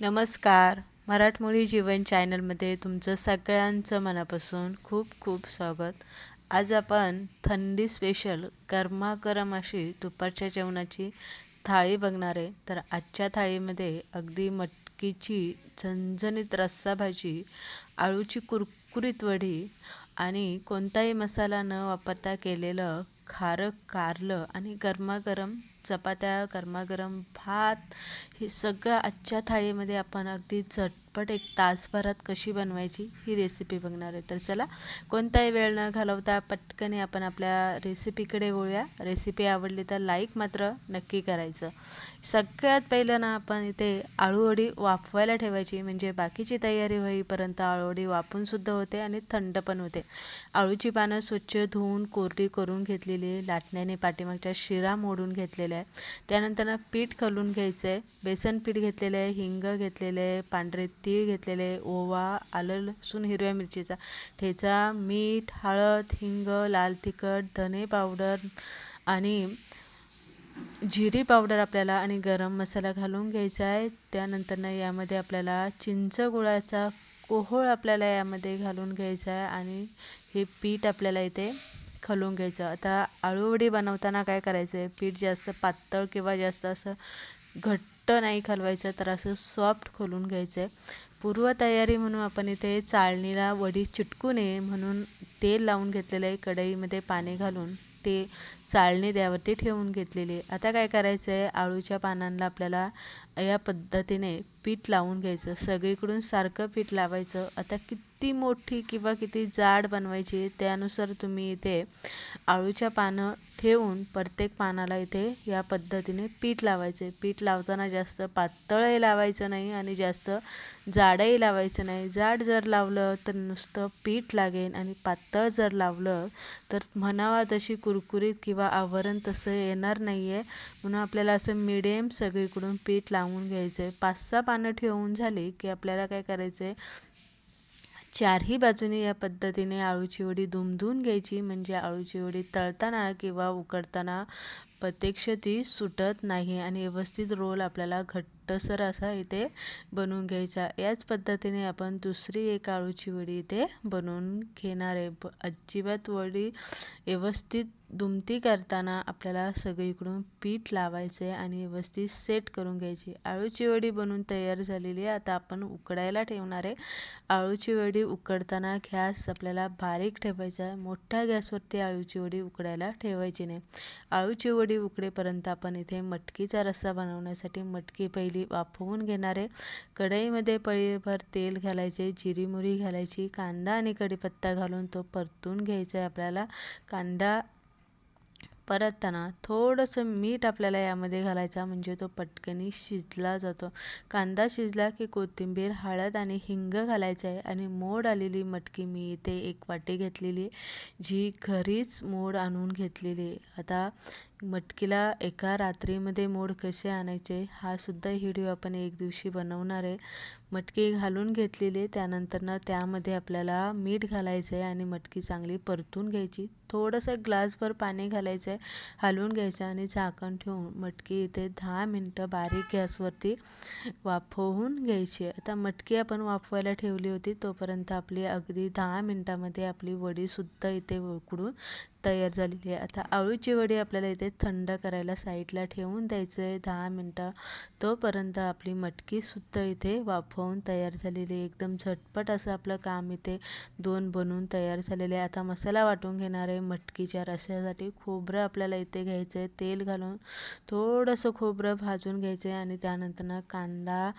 नमस्कार. मराठमोळी जीवन चॅनलमध्ये तुमचं सगळ्यांचं मनापासून खूप खूप स्वागत. आज आपण थंडी स्पेशल गरमागरम अशी दुपारच्या जेवणाची थाळी बघणार आहे. तर आजच्या थाळीमध्ये अगदी मटकीची झणझणीत रस्सा भाजी आळूची कुरकुरीत वडी आणि कोणताही मसाला न वापरता केलेलं खारं कारलं आणि गरमागरम चपात्या गरमागरम भात हे सगळं आजच्या थाळीमध्ये आपण अगदी झटपट एक तासभरात कशी बनवायची ही रेसिपी बघणार आहे. तर चला कोणताही वेळ न घालवता पटकन आपण आपल्या रेसिपीकडे वळूया. रेसिपी आवडली तर लाईक मात्र नक्की करायचं. सगळ्यात पहिलं ना आपण इथे आळूवडी वाफवायला ठेवायची म्हणजे बाकीची तयारी होईपर्यंत आळूवडी वाफून सुद्धा होते आणि थंड पण होते. आळूची पानं स्वच्छ धुवून कोरडी करून घेतलेली लाटण्याने पाठीमागच्या शिरा मोडून घेतलेल्या आहे. त्यानंतर पीठ खलून घ्यायचं आहे बेसन पीठ घेतलेलं आहे हिंग घेतलेलं आहे पांढरे तीळ घेतलेले आहे ओवा आलं लसूण हिरव्या मिरचीचा ठेचा मीठ हळद हिंग लाल तिखट धने पावडर आणि जिरी पावडर आपल्याला आणि गरम मसाला घालून घ्यायचा आहे. त्यानंतर यामध्ये आपल्याला चिंच गुळाचा कोहोळ आपल्याला यामध्ये घालून घ्यायचा आहे आणि हे पीठ आपल्याला इथे खलून घ्यायचं. आता आळूवडी बनवताना काय करायचं? आहे पीठ जास्त पातळ किंवा जास्त असं घट्ट नाही खलवायचं तर असं सॉफ्ट खोलून घ्यायचं आहे पूर्वतयारी म्हणून आपण इथे चाळणीला वडी चिटकू नये म्हणून तेल लावून घेतलेलं आहे कढईमध्ये पाणी घालून. ते चाळणी त्यावरती ठेवून घेतलेली आता काय करायचं आहे आळूच्या पानांना आपल्याला या पद्धतीने पीठ लावून घ्यायचं. सगळीकडून सारखं पीठ लावायचं. आता किती मोठी किंवा किती जाड बनवायची त्यानुसार तुम्ही इथे आळूच्या पानं ठेवून प्रत्येक पानाला इथे या पद्धतीने पीठ लावायचे पीठ लावताना जास्त पातळही लावायचं नाही आणि जास्त जाडही लावायचं नाही. जाड जर लावलं तर नुसतं पीठ लागेल आणि पातळ जर लावलं तर म्हणावा तशी कुरकुरीत किंवा आवरण तसं येणार नाही आहे म्हणून आपल्याला असं मिडियम सगळीकडून पीठ लावून घ्यायचं आहे पाच सहा पानं ठेवून झाली की आपल्याला काय करायचंय? चारही बाजूने या पद्धतीने आळूची वडी दुमधून घ्यायची. म्हणजे आळूची वडी तळताना किंवा उकडताना प्रत्यक्ष ती सुटत नाही आणि व्यवस्थित रोल आपल्याला घट्टसर असा इथे बनवून घ्यायचा. याच पद्धतीने आपण दुसरी एक आळूची वडी इथे बनवून घेणार आहे. अजिबात वडी व्यवस्थित दुमती करताना आपल्याला सगळीकडून पीठ लावायचं आहे आणि व्यवस्थित सेट करून घ्यायची. आळूची वडी बनवून तयार झालेली आहे. आता आपण उकडायला ठेवणार आहे. आळूची वडी उकडताना गॅस आपल्याला बारीक ठेवायचा आहे. मोठ्या गॅसवरती आळूची वडी उकडायला ठेवायची नाही. आळूची वडी उकडेपर्यंत आपण इथे मटकीचा रस्सा बनवण्यासाठी मटकी पहिली वाफवून घेणार आहे. कढईमध्ये पळीभर तेल घालायचे जिरीमुरी घालायची कांदा आणि कढीपत्ता घालून तो परतून घ्यायचा आहे आपल्याला. कांदा परतताना थोडंसं मीठ आपल्याला यामध्ये घालायचा म्हणजे तो पटकनी शिजला जातो. कांदा शिजला की कोथिंबीर हळद आणि हिंग घालायचं आहे आणि मोड आलेली मटकी मी इथे एक वाटी घेतलेली जी घरीच मोड आणून घेतलेली आता मटकीला एका रात्रीमध्ये मोड कसे आणायचे हा सुद्धा व्हिडिओ आपण एक दिवशी बनवणार आहे. मटकी घालून घेतलेली त्यानंतर ना त्यामध्ये आपल्याला मीठ घालायचं आहे आणि मटकी चांगली परतून घ्यायची. थोडंसं ग्लासभर पाणी घालायचं आहे हलवून घ्यायचं आणि झाकण ठेवून मटकी इथे दहा मिनटं बारीक गॅसवरती वाफवून घ्यायची. आता मटकी आपण वाफवायला ठेवली होती तोपर्यंत आपली अगदी दहा मिनटामध्ये आपली वडीसुद्धा इथे उकडून तयार झालेली आहे. आता आळूची वडी आपल्याला इथे थंड करायला साईडला ठेवून द्यायचं आहे दहा मिनटं तोपर्यंत आपली मटकीसुद्धा इथे वाफवून तयार झालेली आहे. एकदम झटपट असं आपलं काम इथे दोन बनवून तयार झालेले आहे. आता मसाला वाटून घेणार आहे मटकीच्या रस्स्यासाठी खोबरं आपल्याला इथे घ्यायचं आहे तेल घालून थोडंसं खोबरं भाजून घ्यायचं आहे आणि त्यानंतर ना कांदा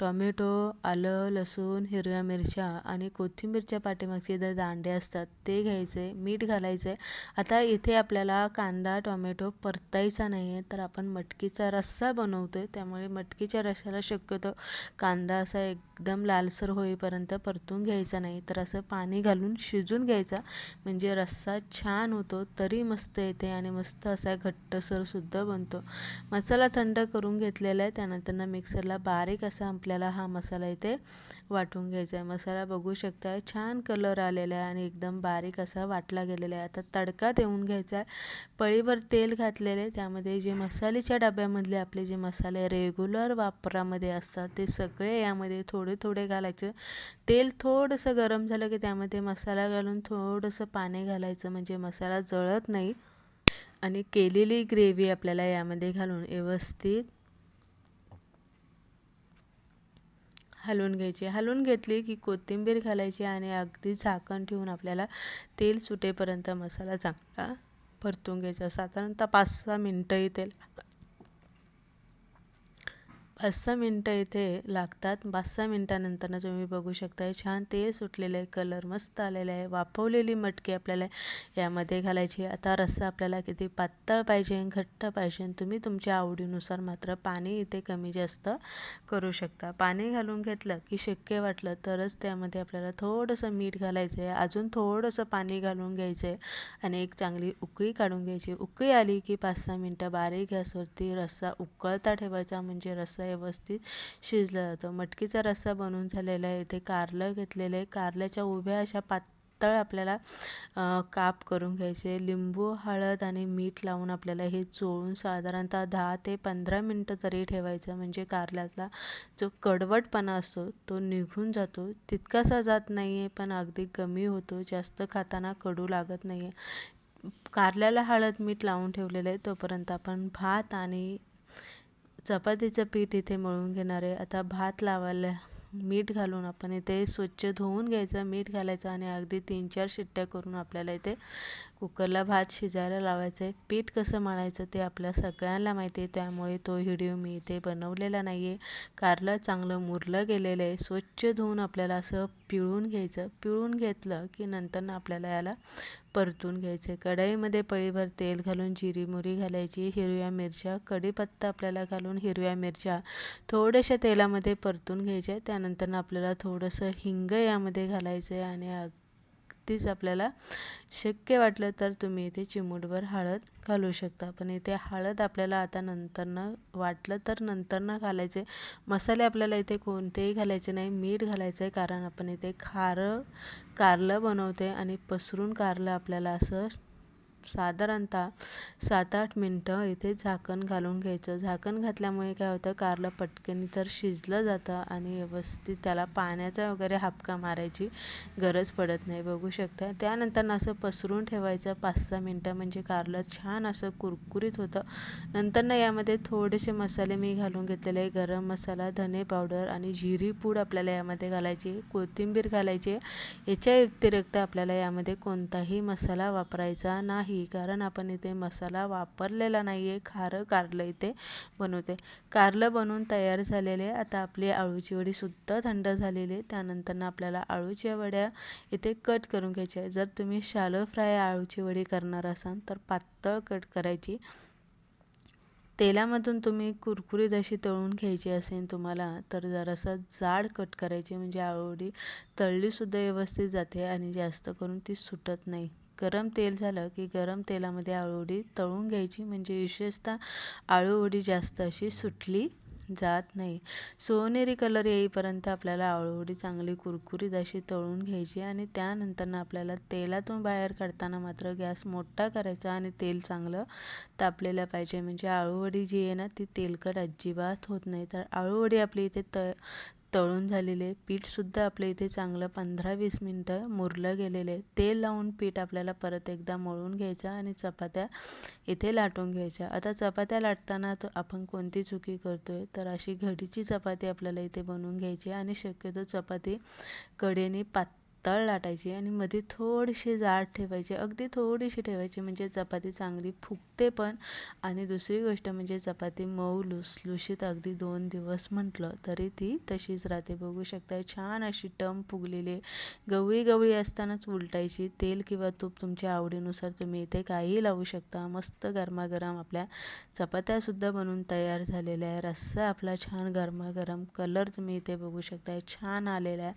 टोमॅटो आलं लसूण हिरव्या मिरच्या आणि कोथिंबीरच्या पाठीमागचे जे दांडे असतात ते घ्यायचे मीठ घालायचं आहे आता इथे आपल्याला कांदा टोमॅटो परतायचा नाही आहे तर आपण मटकीचा रस्सा बनवतो आहे त्यामुळे मटकीच्या रश्श्याला शक्यतो कांदा असा एकदम लालसर होईपर्यंत परतून घ्यायचा नाही. तर असं पाणी घालून शिजून घ्यायचा. म्हणजे रस्सा छान होतो तरी मस्त येते आणि मस्त असा घट्टसरसुद्धा बनतो. मसाला थंड करून घेतलेला आहे. त्यानंतर ना मिक्सरला बारीक असा आपल्याला हा मसाला इथे वाटून घ्यायचा आहे. मसाला बघू शकता छान कलर आलेला आहे आणि एकदम बारीक असा वाटला गेलेला आहे. आता तडका तडका देऊन घ्यायचा आहे. पळीभर तेल घातलेले त्यामध्ये जे मसाल्याच्या डब्यामधले आपले जे मसाले रेग्युलर वापरामध्ये असतात ते सगळे यामध्ये थोडे थोडे घालायचे. तेल थोडंसं गरम झालं की त्यामध्ये मसाला घालून थोडंसं पाणी घालायचं. म्हणजे मसाला जळत नाही. आणि केलेली ग्रेव्ही आपल्याला यामध्ये घालून व्यवस्थित हलवून घ्यायची. हलवून घेतली की कोथिंबीर घालायची आणि अगदी झाकण ठेवून आपल्याला तेल सुटेपर्यंत मसाला चांगला परतून घ्यायचा. साधारणतः पाच सहा मिनटं तेल पाच सहा मिनटं इथे लागतात. पाच सहा मिनटानंतर तुम्ही बघू शकता छान तेल सुटलेलं आहे कलर मस्त आलेला आहे वाफवलेली मटकी आपल्याला यामध्ये घालायची आता रस्सा आपल्याला किती पातळ पाहिजे घट्ट पाहिजे तुम्ही तुमच्या आवडीनुसार मात्र पाणी इथे कमी जास्त करू शकता. पाणी घालून घेतलं की शक्य वाटलं तरच त्यामध्ये आपल्याला थोडंसं मीठ घालायचं आहे. अजून थोडंसं पाणी घालून घ्यायचं आहे आणि एक चांगली उकळी काढून घ्यायची उकळी आली की पाच सहा मिनटं बारीक गॅसवरती रस्सा उकळता ठेवायचा. म्हणजे रस्सा व्यवस्थित शिजलं जातं मटकीचा रस्सा बनवून झालेला आहे. इथे कारलं घेतलेलं आहे. कारल्याच्या उभ्या अशा पातळ आपल्याला काप करून घ्यायचे. लिंबू हळद आणि मीठ लावून आपल्याला हे चोळून साधारणतः दहा ते पंधरा मिनटं तरी ठेवायचं. म्हणजे कारल्याचा जो कडवटपणा असतो तो निघून जातो. तितकासा जात नाही आहे पण अगदी कमी होतो. जास्त खाताना कडू लागत नाही आहे कारल्याला हळद मीठ लावून ठेवलेलं आहे. तोपर्यंत आपण भात आणि चपातीचं पीठ इथे मळून घेणार आहे. आता भात लावायला मीठ घालून आपण इथे स्वच्छ धुवून घ्यायचं. मीठ घालायचं आणि अगदी तीन चार शिट्ट्या करून आपल्याला इथे कुकरला भात शिजायला लावायचा आहे पीठ कसं मळायचं ते आपल्या सगळ्यांना माहिती आहे. त्यामुळे तो व्हिडिओ मी इथे बनवलेला नाही आहे कारलं चांगलं मुरलं गेलेलं आहे. स्वच्छ धुवून आपल्याला असं पिळून घ्यायचं. पिळून घेतलं की नंतर आपल्याला याला परतून घ्यायचे कढईमध्ये पळीभर तेल घालून जिरी मोरी घालायची. हिरव्या मिरच्या कढीपत्ता आपल्याला घालून हिरव्या मिरच्या थोड्याशा तेलामध्ये परतून घ्यायच्या. त्यानंतर आपल्याला थोडंसं हिंग यामध्ये घालायचं आहे आणि तीच आपल्याला शक्य वाटलं तर तुम्ही इथे चिमूटभर हळद घालू शकता. पण इथे हळद आपल्याला आता नंतरनं वाटलं तर नंतरनं घालायचे. मसाले आपल्याला इथे कोणतेही घालायचे नाही. मीठ घालायचं आहे कारण आपण इथे खारं कारलं बनवते आणि पसरून कारलं आपल्याला असं साधारणतः सात आठ मिनटं इथे झाकण घालून घ्यायचं. झाकण घातल्यामुळे काय होतं? कारलं पटकन तर शिजलं जातं आणि व्यवस्थित त्याला पाण्याचा वगैरे हापका मारायची गरज पडत नाही. बघू शकता. त्यानंतर असं पसरून ठेवायचं पाच सहा मिनटं म्हणजे कारलं छान असं कुरकुरीत होतं. नंतर ना यामध्ये थोडेसे मसाले मी घालून घेतलेले गरम मसाला धने पावडर आणि जिरी पूड आपल्याला यामध्ये घालायची कोथिंबीर घालायची. याच्या व्यतिरिक्त आपल्याला यामध्ये कोणताही मसाला वापरायचा नाही. कारण आपण इथे मसाला वापरलेला नाही आहे खारं कारलं इथे बनवते. कारलं बनवून तयार झालेले आता आपली आळूची वडी सुद्धा थंड झालेली त्यानंतर आपल्याला आळूच्या वड्या इथे कट करून घ्यायच्या जर तुम्ही शालो फ्राय आळूची वडी करणार असाल तर पातळ कट करायची. तेलामधून तुम्ही कुरकुरीत अशी तळून घ्यायची असेल तुम्हाला तर जरासा जाड कट करायची म्हणजे आळूवडी तळलीसुद्धा व्यवस्थित जाते आणि जास्त करून ती सुटत नाही. गरम तेल झालं की गरम तेलामध्ये आळूवडी तळून घ्यायची. म्हणजे विशेषतः आळूवडी जास्त अशी सुटली जात नाही. सोनेरी कलर येईपर्यंत आपल्याला आळूवडी चांगली कुरकुरीत अशी तळून घ्यायची आणि त्यानंतर आपल्याला तेलातून बाहेर काढताना मात्र गॅस मोठा करायचा आणि तेल चांगलं तापलेलं पाहिजे. म्हणजे आळूवडी जी आहे ना ती तेलकट अजिबात होत नाही. तर आळूवडी आपली इथे त तळून झालेले पीठसुद्धा आपल्या इथे चांगलं पंधरा वीस मिनटं मुरलं गेलेले. तेल लावून पीठ आपल्याला परत एकदा मळून घ्यायचं आणि चपात्या इथे लाटून घ्यायच्या. आता चपात्या लाटताना आपण कोणती चुकी करतोय? तर अशी घडीची चपाती आपल्याला इथे बनवून घ्यायची आणि शक्यतो चपाती कडेने पात तळ लाटायची आणि मध्ये थोडीशी जाड ठेवायची. अगदी थोडीशी ठेवायची म्हणजे चपाती चांगली फुगते पण. आणि दुसरी गोष्ट म्हणजे चपाती मऊ लुसलुशीत अगदी दोन दिवस म्हटलं तरी ती तशीच राहते. बघू शकता छान अशी टम फुगलेली गवळी गवळी असतानाच उलटायची. तेल किंवा तूप तुमच्या आवडीनुसार तुम्ही इथे काहीही लावू शकता. मस्त गरमागरम आपल्या चपात्यासुद्धा बनवून तयार झालेल्या आहे. रस्सा आपला छान गरमागरम कलर तुम्ही इथे बघू शकता छान आलेला आहे.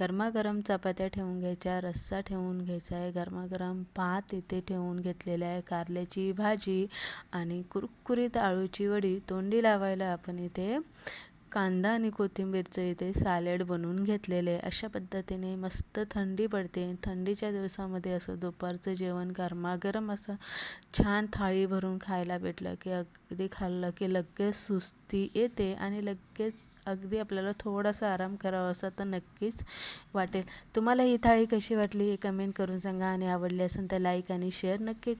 गरमागरम चपात्या ठेवून घ्यायच्या रस्सा ठेवून घ्यायचा आहे गरमागरम भात इथे ठेवून घेतलेला आहे कारल्याची भाजी आणि कुरकुरीत आळूची वडी तोंडी लावायला आपण इथे कांदा आणि कोथिंबीरचं इथे सॅलेड बनवून घेतलेले आहे. अशा पद्धतीने मस्त थंडी पडते. थंडीच्या दिवसामध्ये असं दुपारचं जेवण गरमागरम असं छान थाळी भरून खायला भेटलं की अगदी खाल्लं की लगेच सुस्ती येते आणि लगेच अगदी आपल्याला थोडासा आराम करावा असा तर नक्कीच वाटेल. तुम्हाला ही थाळी कशी वाटली हे कमेंट करून सांगा आणि आवडली असेल तर लाईक आणि शेअर नक्की